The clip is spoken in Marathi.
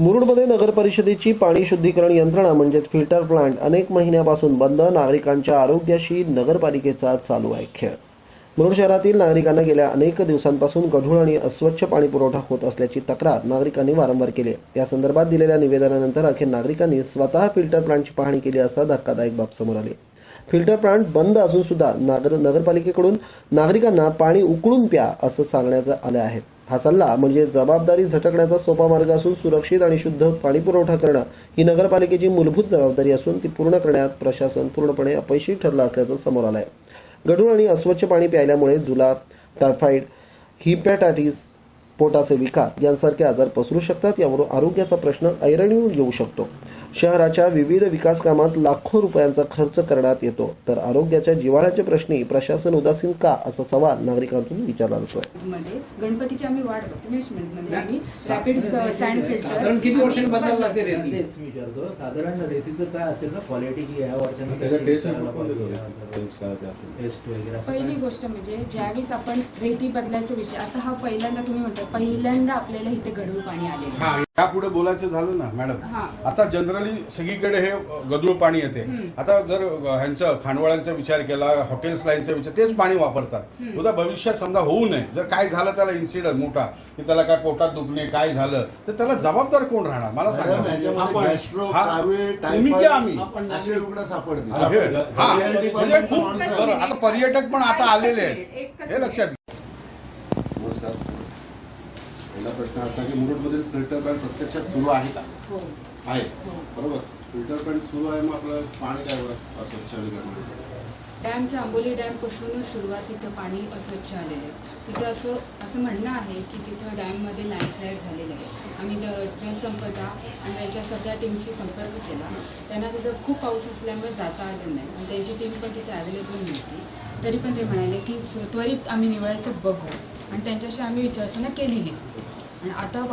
मुरुडमध्ये नगर परिषदेची पाणी शुद्धीकरण यंत्रणा म्हणजेच फिल्टर प्लांट अनेक महिन्यापासून बंद नागरिकांच्या आरोग्याशी नगरपालिकेचा चालू आहे खेळ. मुरुड शहरातील नागरिकांना गेल्या अनेक दिवसांपासून गढूळ आणि अस्वच्छ पाणी पुरवठा होत असल्याची तक्रार नागरिकांनी वारंवार केली या संदर्भात दिलेल्या निवेदनानंतर अखेर नागरिकांनी स्वतः फिल्टर प्लांटची पाहणी केली असता धक्कादायक बाब समोर आली. फिल्टर प्लांट बंद असून सुद्धा नागर नगरपालिकेकडून नागरिकांना पाणी उकळून प्या असं सांगण्यात आलं आहे. हा सल्ला म्हणजे जबाबदारी झटकण्याचा सोपा मार्ग असून सुरक्षित आणि शुद्ध पाणी पुरवठा करणं ही नगरपालिकेची मूलभूत जबाबदारी असून ती पूर्ण करण्यात प्रशासन पूर्णपणे अपयशी ठरलं असल्याचं समोर आलं आहे गढूळ आणि अस्वच्छ पाणी प्यायल्यामुळे जुलाब टायफाईड हिपॅटायटिस पोटाचे विकार यांसारखे आजार पसरू शकतात. यावरून आरोग्याचा प्रश्न ऐरणीवर येऊ शकतो. शहराच्या विविध विकास कामात लाखो रुपयांचा खर्च करण्यात येतो. तर आरोग्याच्या जिव्हाळ्याच्या प्रश्नी प्रशासन उदासीन का? असा सवाल नागरिकांतून विचारला जातोय. मध्ये गणपतीची आम्ही वाट बघतो. नेक्स्टमध्ये आम्ही रॅपिड सँड फिल्टर साधारण किती वर्षांनी बदलायला लागते रेती? तेच मी विचारतो. साधारण रेतीचं काय असेल ना? क्वालिटी पहिली? गोष्ट म्हणजे ज्यावेळेस आपण रेती बदलायचा विषय आता हा पहिल्यांदा तुम्ही म्हणता पहिल्यांदा आपल्याला इथे गढूळ पाणी. हा यापुढे बोलायचं झालं ना मॅडम. हा. आता जनरली सगळीकडे हे गदूळ पाणी येते. आता जर ह्यांचं खांडवळ्यांचा विचार केला हॉटेल्स लाईनचा विचार तेच पाणी वापरतात. उद्या भविष्यात समजा होऊ नये. जर काय झालं त्याला इन्सिडंट मोठा की त्याला काय पोटात दुखणे काय झालं तर त्याला जबाबदार कोण राहणार? मला मॅडम, सांगा. ह्याच्यामध्ये आपण- गॅस्ट्रो हा. कावीळ तुम्ही की आम्ही. टायफॉइड असे रुग्ण सापडतील. हा, हे- हा, म्हणजे खूप. बरं, आता पर्यटक पण आता आलेले आहेत. हे लक्षात घ्या. पहिला प्रश्न असा की मुरुडमधील फिल्टर प्लांट प्रत्यक्षात सुरू आहे का? हो. आहे. हो. बरोबर. फिल्टर प्लांट सुरू आहे मग आपलं पाणी काय अस्वच्छ डॅमच्या आंबोली डॅम पासूनच सुरुवात तिथं पाणी अस्वच्छ आलेलं आहे. तिथं असं असं म्हणणं आहे की तिथं डॅममध्ये लँडस्लाईड झालेलं आहे. आम्ही जलसंपदा आणि त्याच्या सगळ्या टीमशी संपर्क केला त्यांना तिथं खूप पाऊस असल्यामुळे जाता आलं नाही. आणि त्यांची टीम पण तिथे अवेलेबल नव्हती. तरी पण ते म्हणाले की त्वरित आम्ही निवडायचं बघू. आणि त्यांच्याशी आम्ही विचारसना केलेली. आणि आता